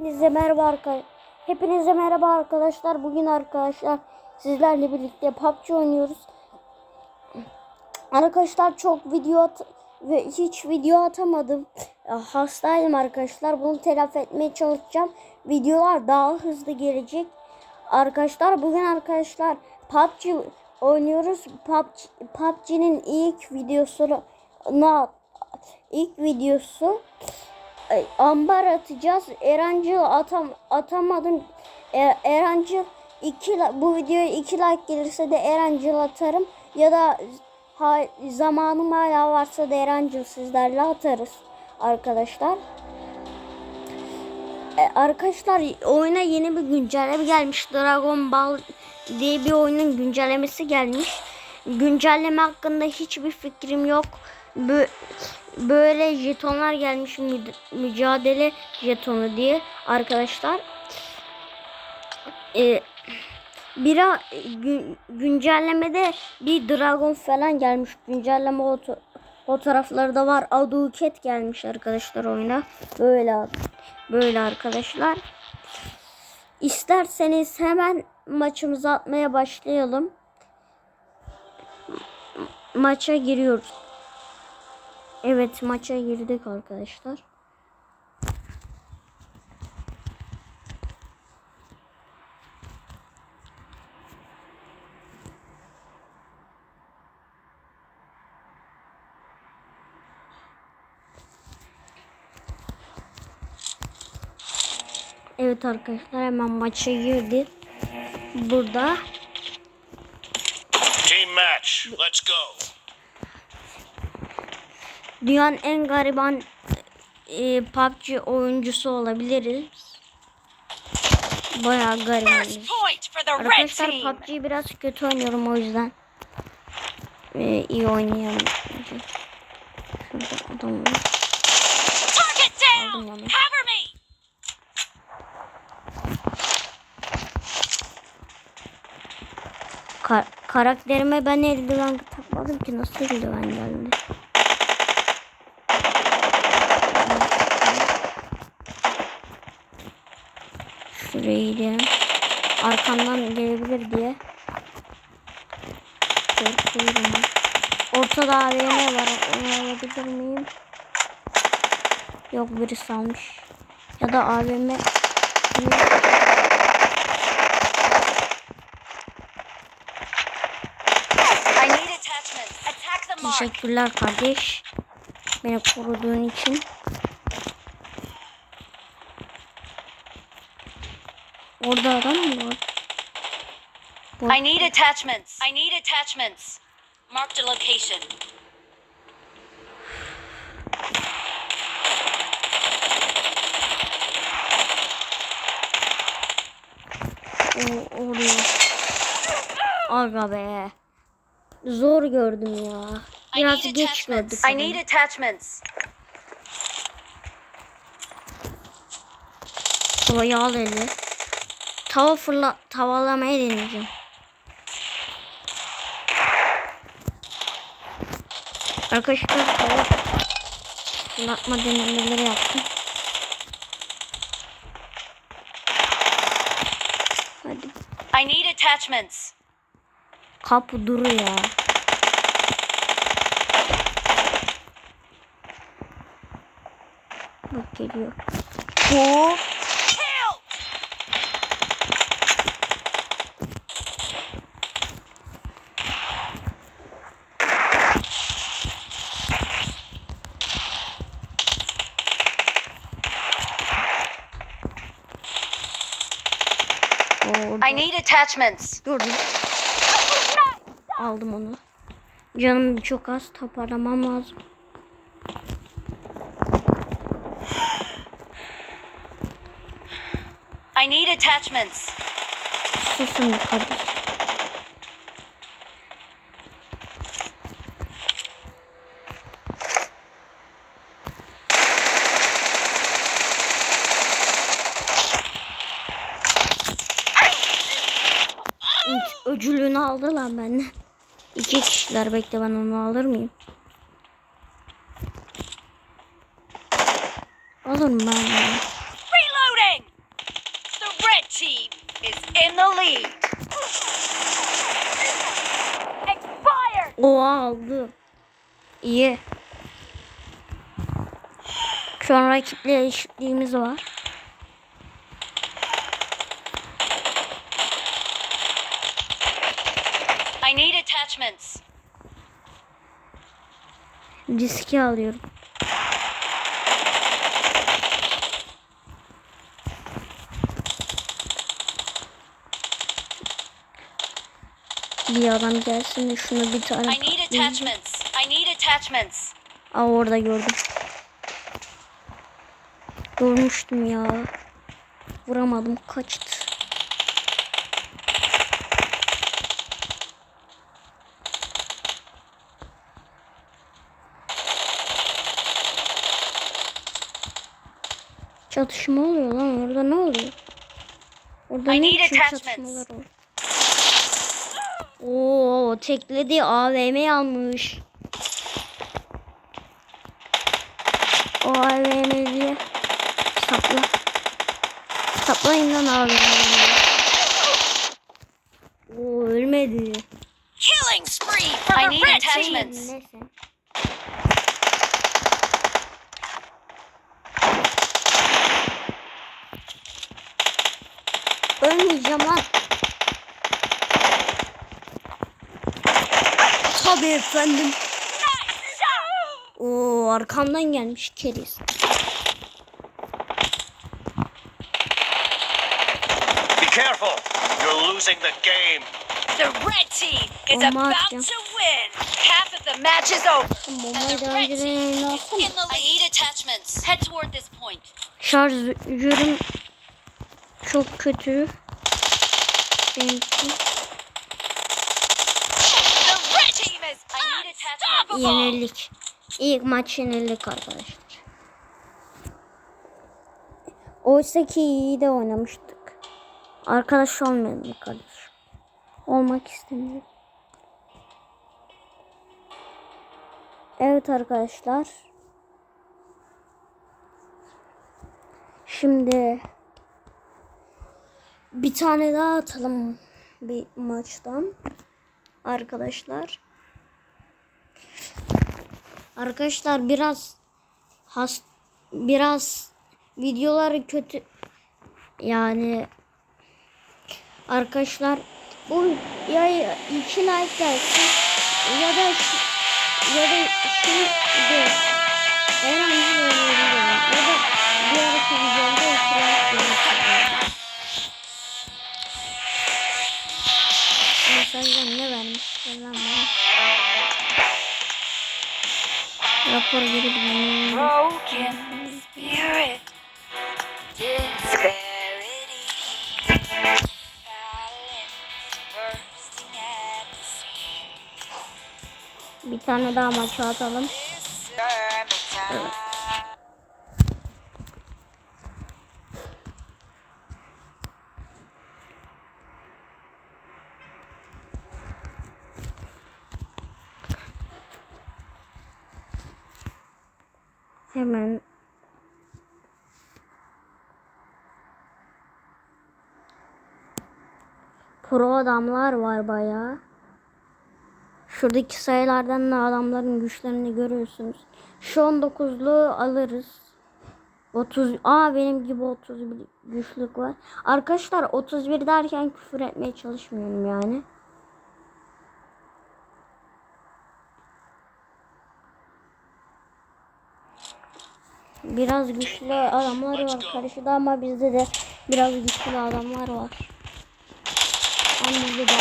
Hepinize merhaba arkadaşlar. Hepinize merhaba arkadaşlar. Bugün arkadaşlar sizlerle birlikte PUBG oynuyoruz. Arkadaşlar çok video at ve hiç video atamadım. Hastayım arkadaşlar. Bunu telafi etmeye çalışacağım. Videolar daha hızlı gelecek. Arkadaşlar bugün arkadaşlar PUBG oynuyoruz. PUBG, PUBG'nin ilk videosunu ilk videosu ambar atacağız. Erancıl atam atamadım. E, Erancıl iki bu videoya 2 like gelirse de Erancıl atarım ya da ha, zamanım hala varsa da Erancıl sizlerle atarız arkadaşlar. E, arkadaşlar oyuna yeni bir güncelleme gelmiş. Dragon Ball diye bir oyunun güncellemesi gelmiş. Güncelleme hakkında hiçbir fikrim yok. Bö- böyle jetonlar gelmiş mü- mücadele jetonu diye arkadaşlar. E, bir a- gün- güncellemede bir dragon falan gelmiş. Güncelleme foto- fotoğrafları da var. Aduket gelmiş arkadaşlar oyuna. Böyle böyle arkadaşlar. İsterseniz hemen maçımızı atmaya başlayalım. Maça giriyoruz. Evet maça girdik arkadaşlar. Evet arkadaşlar hemen maça girdik. Burada Team match. Let's go. Dünyanın en gariban e, PUBG oyuncusu olabiliriz. Bayağı red Arkadaşlar. PUBG'yi biraz kötü oynuyorum o yüzden. Ee, iyi oynayalım. Şurada adam var. Aldım onu. Cover me. Ka- karakterime ben eldiven takmadım ki nasıl eldiven geldi. Şuraya gidelim. Arkamdan gelebilir diye. Korkuyorum. Ortada AVM var. Onu alabilir miyim? Yok birisi almış. Ya da AVM. Teşekkürler kardeş. Beni koruduğun için. Orada adam mı var? I need attachments. I need attachments. Marked a location. O, oraya. Aga be. Zor gördüm ya. Biraz geç gördük. I need attachments. Tavayı al eli. Tava fırla, tavalamaya deneyeceğim. Arkadaşlar tava fırlatma denemeleri yaptım. Hadi I need attachments. kapı duru ya. Bak geliyor. Hop. Kill. Orada. I need attachments. Gördüm. Aldım onu. Canım çok az toparlamam lazım. I need attachments. Susun kardeş. İlk öcülüğünü aldı lan benden. Kişiler bekle ben onu alır mıyım? Alırım ben. Reloading! is in the lead. Expired. O aldı. İyi. Şu an rakiple eşitliğimiz var. Riski alıyorum. Bir adam gelsin de şunu bir tane I need attachments. I need attachments. Aa orada gördüm. Görmüştüm ya. Vuramadım kaçtı. Çatışma oluyor lan orada ne oluyor? Orada I ne need biçim çatışmalar oluyor? Oo tekledi AVM almış. O AVM'yi sapla. Saplayın lan AVM'yi. Oo ölmedi. Killing spree for I need attachments. Neyse. Ölmeyeceğim lan. Tabii efendim. Oo arkamdan gelmiş keriz. Be careful. You're losing the game. The red team is about to win. Half of the match is over. And the red team is in the lead. I need attachments. Head toward this point. Şarjörüm çok kötü. Benimki. The red team is I need attachments. Yenildik. İlk maç yenildik arkadaşlar. Oysa ki iyi de oynamıştık. Arkadaş olmayalım kardeşim. Olmak istemiyorum. Evet arkadaşlar. Şimdi bir tane daha atalım bir maçtan. Arkadaşlar. Arkadaşlar biraz has biraz videoları kötü yani arkadaşlar bu ya iki like gelsin ya da ya da şimdi bir oynayabilirim. Ya da bir araki videomda iki like gelsin. Mesajdan ne vermişler lan Rapor. Broken spirit. Seams. Bir tane daha maça atalım. Sermon Hemen Pro adamlar var bayağı. Şuradaki sayılardan da adamların güçlerini görüyorsunuz. Şu 19'lu alırız. 30 Aa benim gibi 31 güçlük var. Arkadaşlar 31 derken küfür etmeye çalışmıyorum yani. Biraz güçlü adamlar var karşıda ama bizde de biraz güçlü adamlar var. Bizde de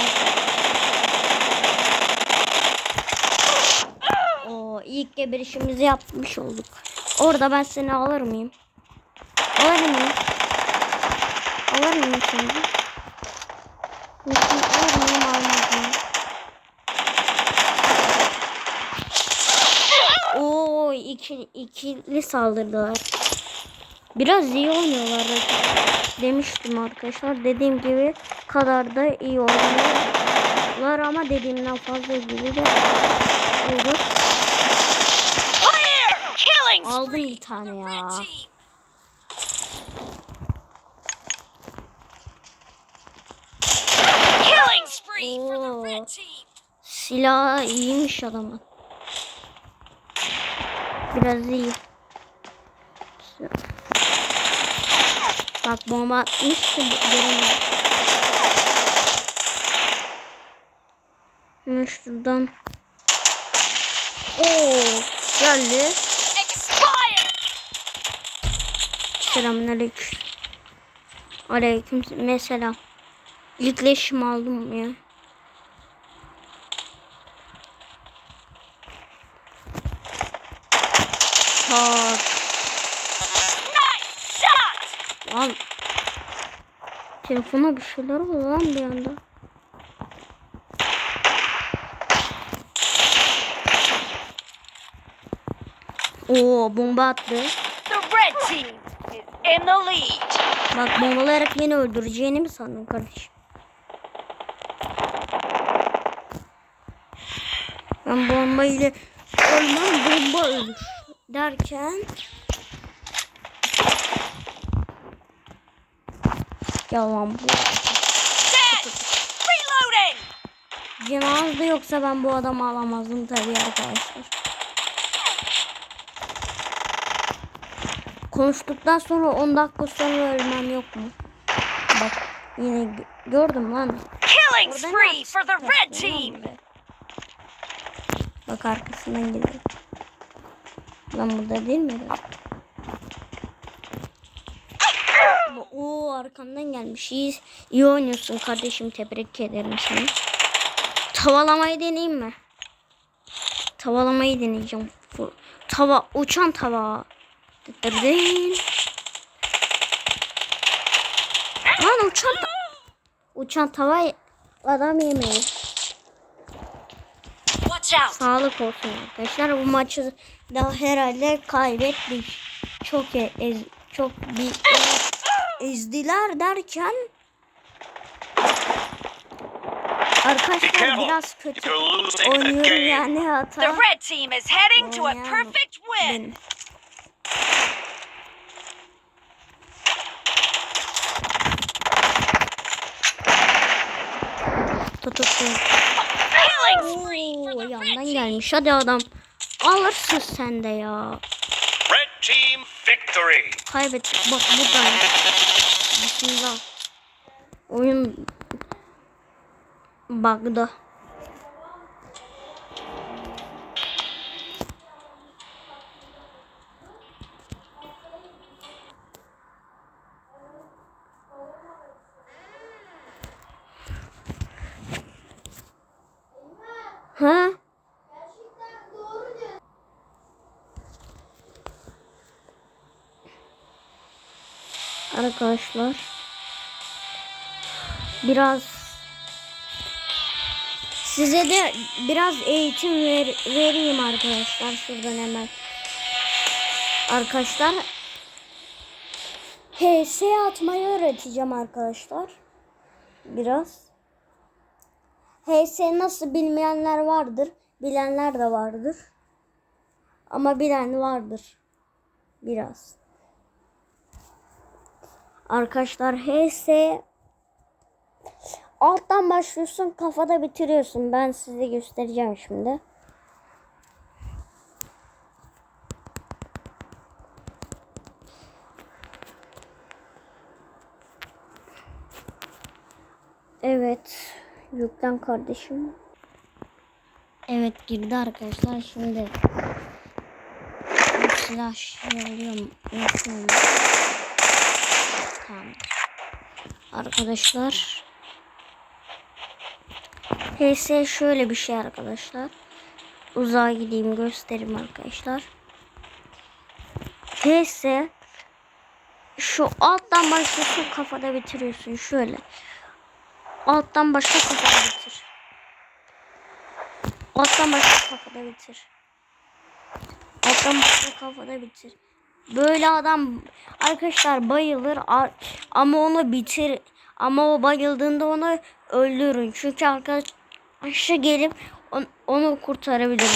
Oo, ilk geberişimizi yapmış olduk. Orada ben seni alır mıyım? Alır mıyım? Alır mıyım seni? Peki, Alır mıyım almaz mıyım? Oo iki, ikili saldırdılar. Biraz iyi oynuyorlar demiştim arkadaşlar. Dediğim gibi kadar da iyi oynuyorlar ama dediğimden fazla gibi de olur. Aldım bir tane ya. Oo, silah iyiymiş adamın. Biraz iyi. Bak bomba atmış ki göremedim. Hemen şuradan. Oo, geldi. Selamünaleyküm. Aleyküm mesela. İlk leşimi aldım ya. Tak. Lan. Telefona bir şeyler oldu lan bir anda. Oo bomba attı. The red team is in the lead. Bak bombalayarak beni öldüreceğini mi sandın kardeşim? Ben bombayla ölmem bomba ölür derken Yalan bu. Cenazede yoksa ben bu adamı alamazdım tabii arkadaşlar. Konuştuktan sonra 10 dakika sonra ölmem yok mu? Bak yine gö- gördüm lan. Killing spree for the red team! Bak arkasından geliyor. Lan burada değil mi? Bu- Oo arkamdan gelmiş. İyi, iyi oynuyorsun kardeşim. Tebrik ederim seni. Tavalamayı deneyeyim mi? Tavalamayı deneyeceğim. Tava, uçan tava. Dıdırdın. Lan uçan ta- Uçan tava adam yemeği. Sağlık olsun arkadaşlar. Bu maçı da herhalde kaybettik. Çok e- ez, çok bir ezdiler derken arkadaşlar biraz kötü the oynuyorum yani The hata red team is heading to a perfect win. Tutuklu. Oo, the yandan gelmiş. Hadi adam. Alırsın sen de ya. Victory. Kaybettik. Bak buradayım. Bismillah. Oyun bug'da. Arkadaşlar. Biraz size de biraz eğitim ver, vereyim arkadaşlar şuradan hemen. Arkadaşlar HS atmayı öğreteceğim arkadaşlar. Biraz. HS nasıl bilmeyenler vardır bilenler de vardır. Ama bilen vardır biraz Arkadaşlar HS alttan başlıyorsun kafada bitiriyorsun. Ben size göstereceğim şimdi. Evet. Yüklen kardeşim. Evet girdi arkadaşlar şimdi. Silah şey? Nasıl Tamam. Arkadaşlar. HS şöyle bir şey arkadaşlar. Uzağa gideyim göstereyim arkadaşlar. HS şu alttan başlıyorsun kafada bitiriyorsun şöyle. Alttan başla kafada bitir. Alttan başla kafada bitir. Alttan başla kafada bitir. Böyle adam arkadaşlar bayılır ama onu bitir ama o bayıldığında onu öldürün. Çünkü arkadaşa gelip on- onu kurtarabilir.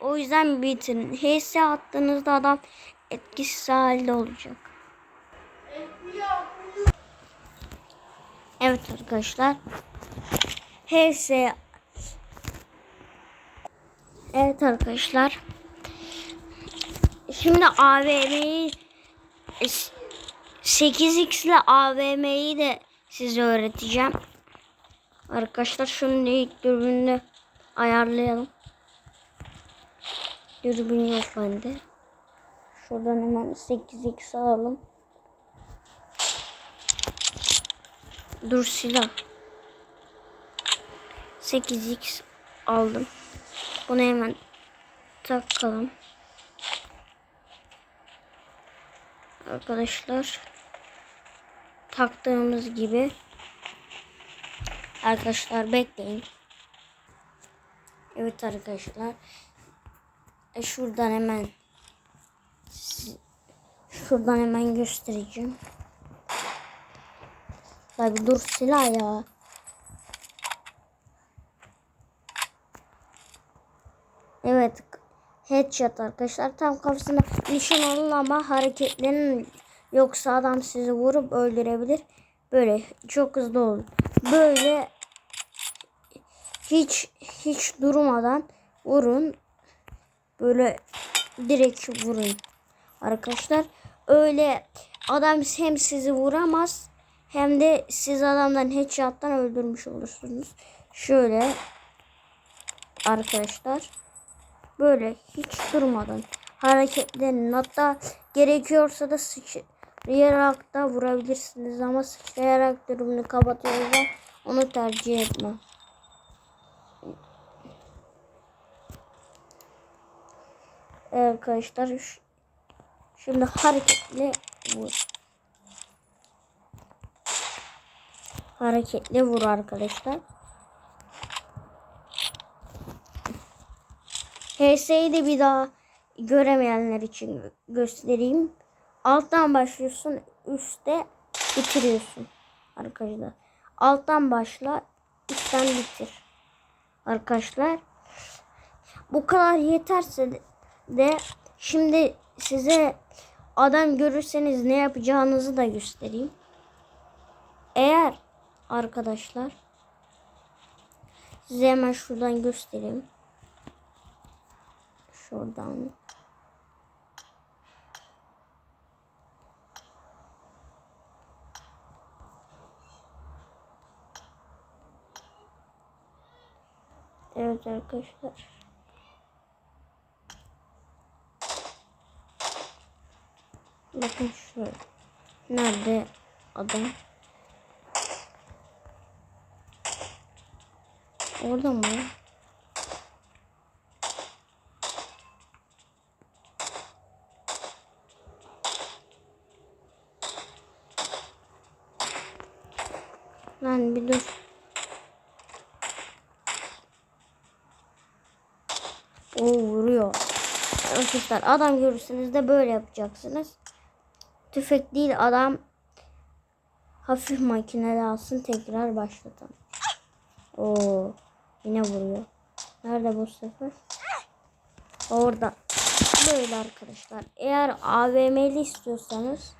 O yüzden bitirin. HS attığınızda adam etkisiz halde olacak. Evet arkadaşlar. HS Evet arkadaşlar. Şimdi AVM'yi 8x ile AVM'yi de size öğreteceğim. Arkadaşlar şunun ilk dürbününü ayarlayalım. Dürbün yok bende. Şuradan hemen 8x alalım. Dur silah. 8x aldım. Bunu hemen takalım. Arkadaşlar taktığımız gibi Arkadaşlar bekleyin. Evet arkadaşlar. E şuradan hemen şuradan hemen göstereceğim. Tabi dur silah ya. Evet. Headshot arkadaşlar. Tam kafasına nişan alın ama hareketlerin yoksa adam sizi vurup öldürebilir. Böyle çok hızlı olun. Böyle hiç hiç durmadan vurun. Böyle direkt vurun. Arkadaşlar öyle adam hem sizi vuramaz hem de siz adamdan headshot'tan öldürmüş olursunuz. Şöyle arkadaşlar böyle hiç durmadan hareketlenin. Hatta gerekiyorsa da sıçrayarak da vurabilirsiniz ama sıçrayarak durumunu kapatıyorsa onu tercih etmem. Evet arkadaşlar şimdi hareketli vur. Hareketli vur arkadaşlar. HS'yi de bir daha göremeyenler için gö- göstereyim. Alttan başlıyorsun, üstte bitiriyorsun arkadaşlar. Alttan başla, üstten bitir. Arkadaşlar bu kadar yeterse de şimdi size adam görürseniz ne yapacağınızı da göstereyim. Eğer arkadaşlar size hemen şuradan göstereyim. Şuradan. Evet arkadaşlar. Bakın şöyle. Nerede adam? Orada mı? Dur. O vuruyor. Arkadaşlar adam görürseniz de böyle yapacaksınız. Tüfek değil adam hafif makineli alsın tekrar başlatalım. Oo yine vuruyor. Nerede bu sefer? Orada. Böyle arkadaşlar. Eğer AVM'li istiyorsanız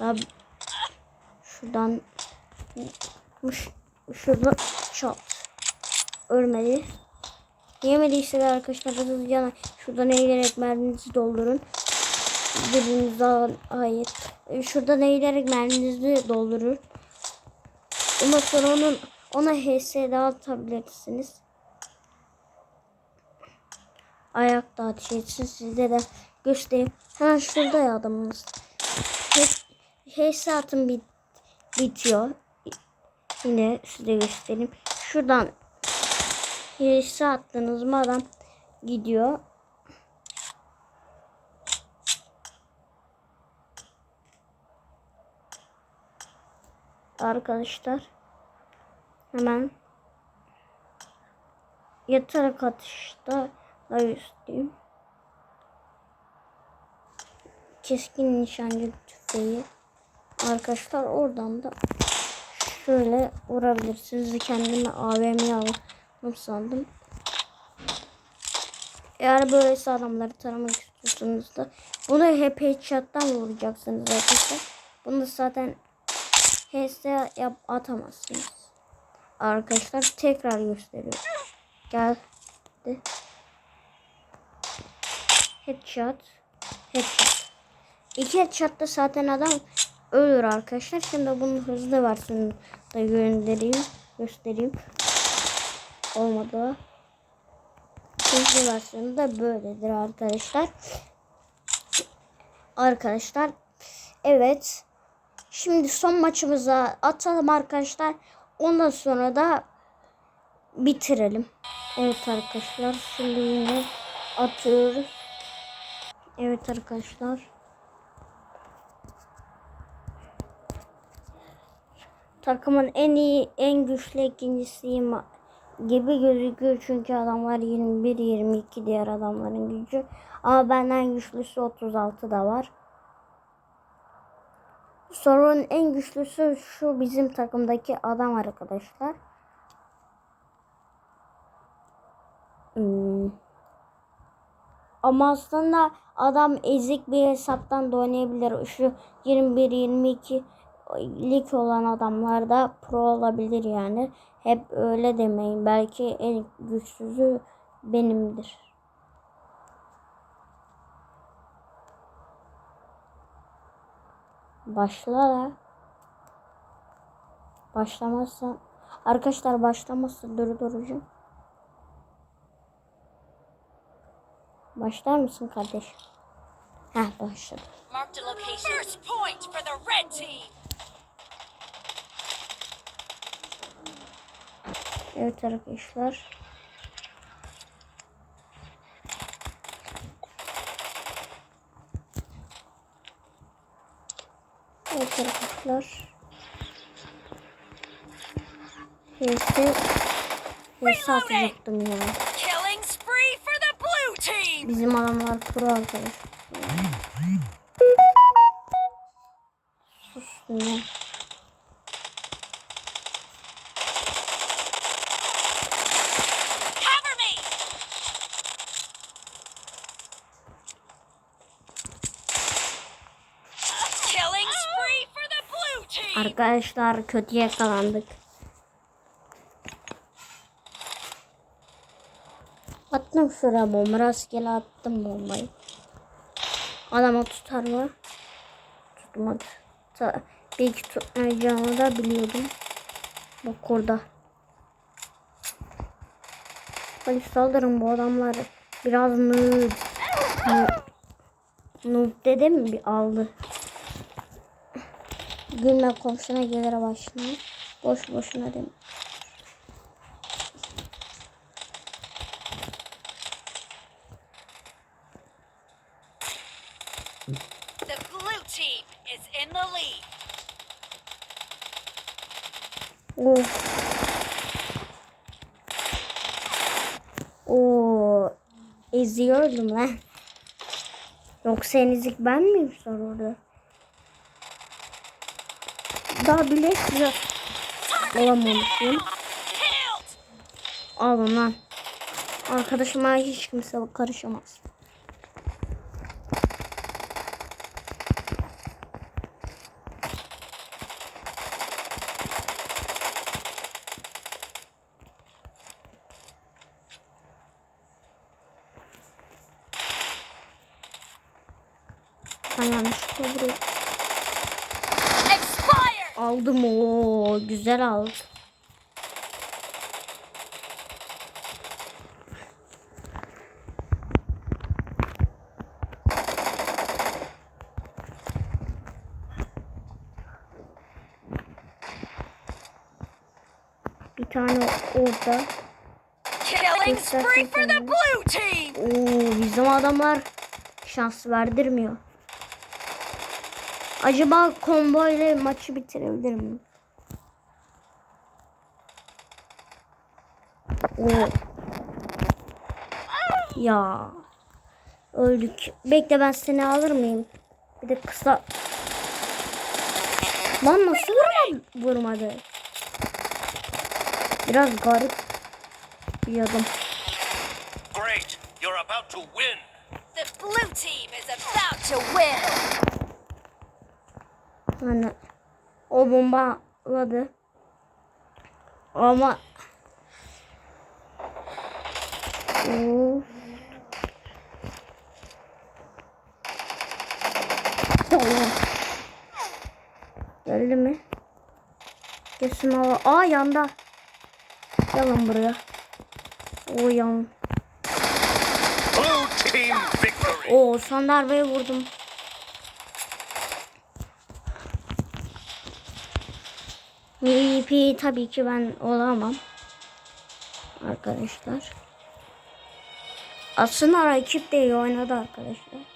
da şuradan Ş- şurada çat. Ölmedi. Yemediyse de arkadaşlar hızlıca şuradan eğilerek merminizi doldurun. Birbirinize alın. Hayır. E, Şuradan eğilerek merminizi doldurun. Ondan sonra onun ona HS daha atabilirsiniz. Ayakta ateş etsin. Size de göstereyim. Hemen şurada ya adamımız. HS atın bit bitiyor. Yine size göstereyim. Şuradan Hirsi attınız mı adam gidiyor. Arkadaşlar hemen yatarak atışta da göstereyim. Keskin nişancı tüfeği. Arkadaşlar oradan da şöyle vurabilirsiniz. Kendime AVM'ye aldım sandım. Eğer böylesi adamları taramak istiyorsanız da bunu hep headshot'tan vuracaksınız arkadaşlar. Bunu zaten yap atamazsınız. Arkadaşlar tekrar gösteriyorum. Geldi. Headshot. Headshot. İki headshot'ta zaten adam ölür arkadaşlar. Şimdi bunun hızlı versiyonunu da göndereyim. Göstereyim. Olmadı. Hızlı versiyonu da böyledir arkadaşlar. Arkadaşlar. Evet. Şimdi son maçımıza atalım arkadaşlar. Ondan sonra da bitirelim. Evet arkadaşlar. Şimdi yine atıyoruz. Evet arkadaşlar. Takımın en iyi, en güçlü ikincisiyim gibi gözüküyor çünkü adamlar 21-22 diğer adamların gücü. Ama benden güçlüsü 36 da var. Sorun en güçlüsü şu bizim takımdaki adam arkadaşlar. Hmm. Ama aslında adam ezik bir hesaptan da oynayabilir. Şu 21-22 lig olan adamlar da pro olabilir yani. Hep öyle demeyin. Belki en güçsüzü benimdir. Başla da. Başlamazsa arkadaşlar başlamazsa durduracağım. Başlar mısın kardeş? Heh başladı. Marked a location. First point for the red team. Evet arkadaşlar. Evet arkadaşlar. Neyse. Neyse atacaktım ya. Killing spree for the blue team. Bizim adamlar pro arkadaş. Sustum ya. Cover me. Killing spree for the blue team. Arkadaşlar kötü yakalandık. Attım şuraya bomba rastgele attım bombayı. Adama tutar mı? Tutmadı. Ta, belki tutmayacağımı da biliyordum. Bak orada. Hadi saldırın bu adamlar. Biraz noob. Noob, noob dedim? Bir aldı. Gülme komşuna gelir başına. Boş boşuna deme. The blue team is in the lead. Oo. Oo. Eziyordum lan. Yoksa en ezik ben miyim sonra orada? Daha bile güzel olamamışım. Alın lan. Arkadaşıma hiç kimse karışamaz. Ben yanlışlıkla Expired. Aldım. Oo, güzel aldım. Bir tane orada. Killing spree for the blue team. Oo, bizim adamlar şans verdirmiyor. Acaba combo ile maçı bitirebilir miyim? Oo. Ya. Öldük. Bekle ben seni alır mıyım? Bir de kısa. Lan nasıl vurma, vurmadı? Biraz garip bir adam. Great. You're about to win. The blue team is about to win. Hani o bombaladı. Ama Of. Tamam. Geldi mi? Kesin hava. Aa yanda. Yalan buraya. O yan. O son darbeyi vurdum. MVP tabii ki ben olamam. Arkadaşlar. Aslında rakip de iyi oynadı arkadaşlar.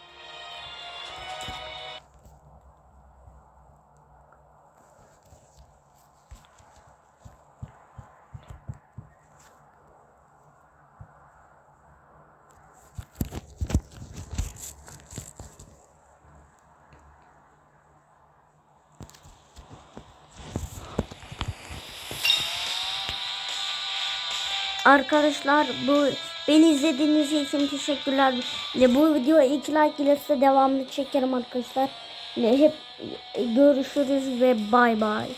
Arkadaşlar bu beni izlediğiniz için teşekkürler. Bu videoya iki like gelirse devamlı çekerim arkadaşlar. Hep görüşürüz ve bay bay.